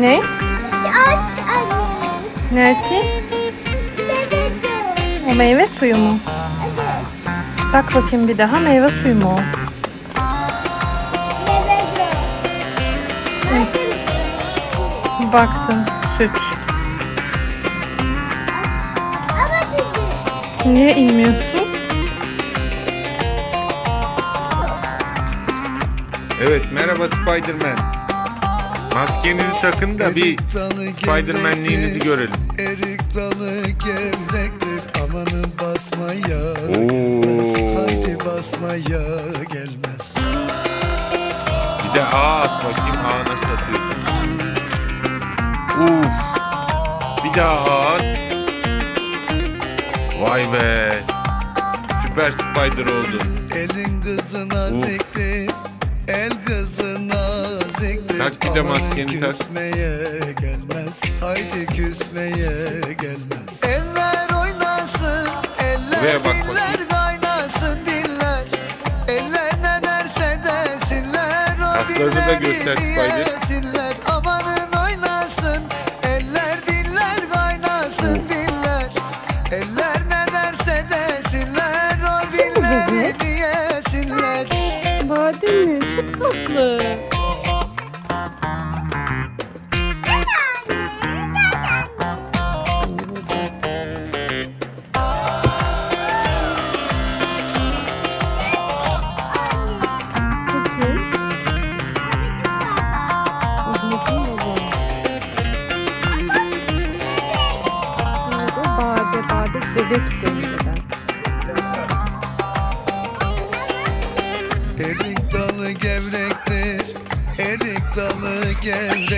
Ne? Aç anne. Ne açayım? Bebek. O meyve suyu mu? Evet. Bak bakayım bir daha meyve suyu mu o? Bebek. Baktım. Süt. Ama dedi. Niye inmiyorsun? Evet merhaba Spiderman. Maskenizi takın da bir Spiderman'liğinizi görelim. Erik dalı gevrektir amanın basmaya gelmez Haydi basmaya gelmez Bir de A at bakayım A nasıl atıyorsun. Uf. Bir daha A at. Vay be. Süper Spider oldun. Elin kızı naziktir El kızı naziktir Tak bir de maskeni tak. küsmeye gelmez Haydi küsmeye gelmez Eller oynasın Eller Buraya bak diller bakayım. kaynasın diller Eller ne derse desinler o Kaslarını da dilleri göster Spider. Bebek denir. Erik dalı gevrektir Erik dalı gevrektir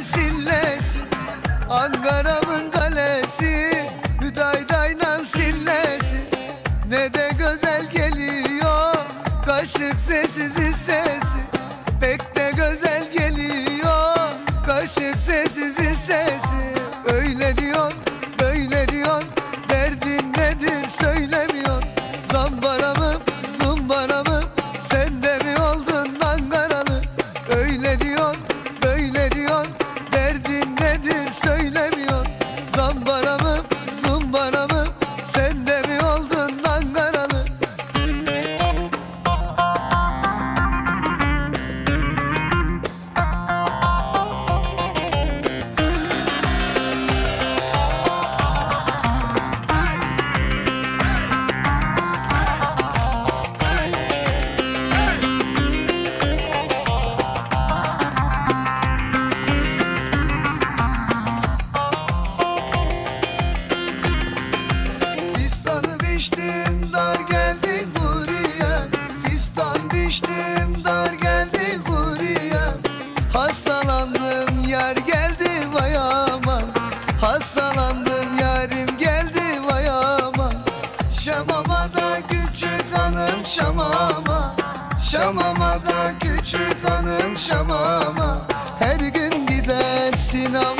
Ankara'mın know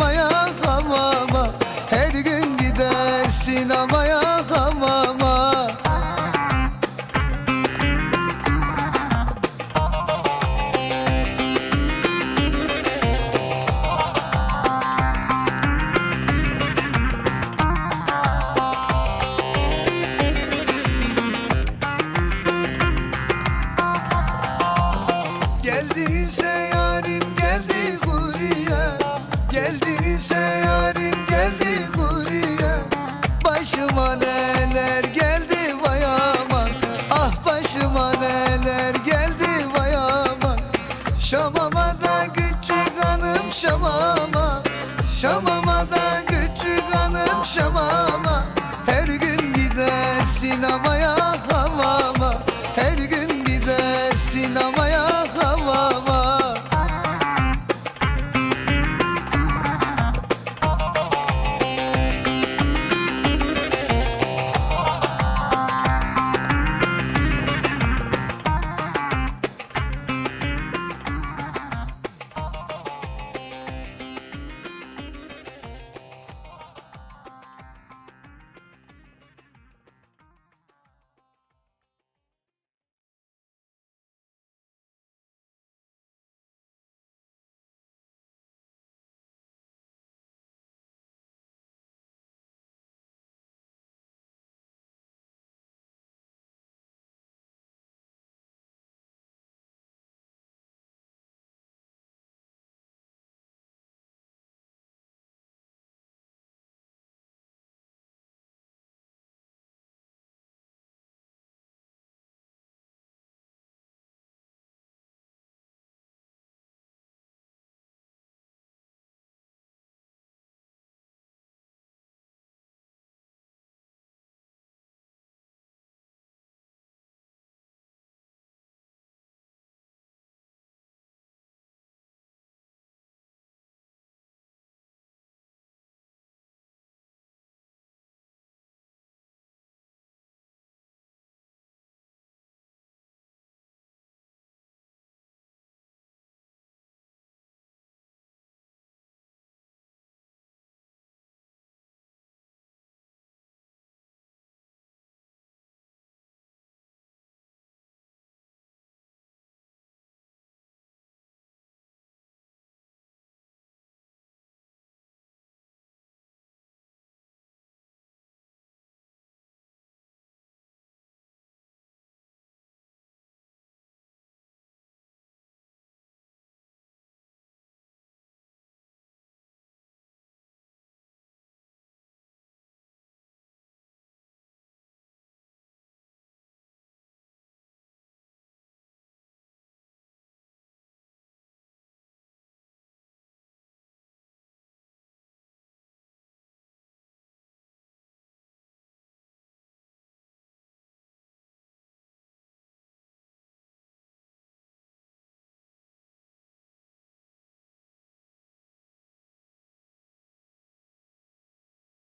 sinemaya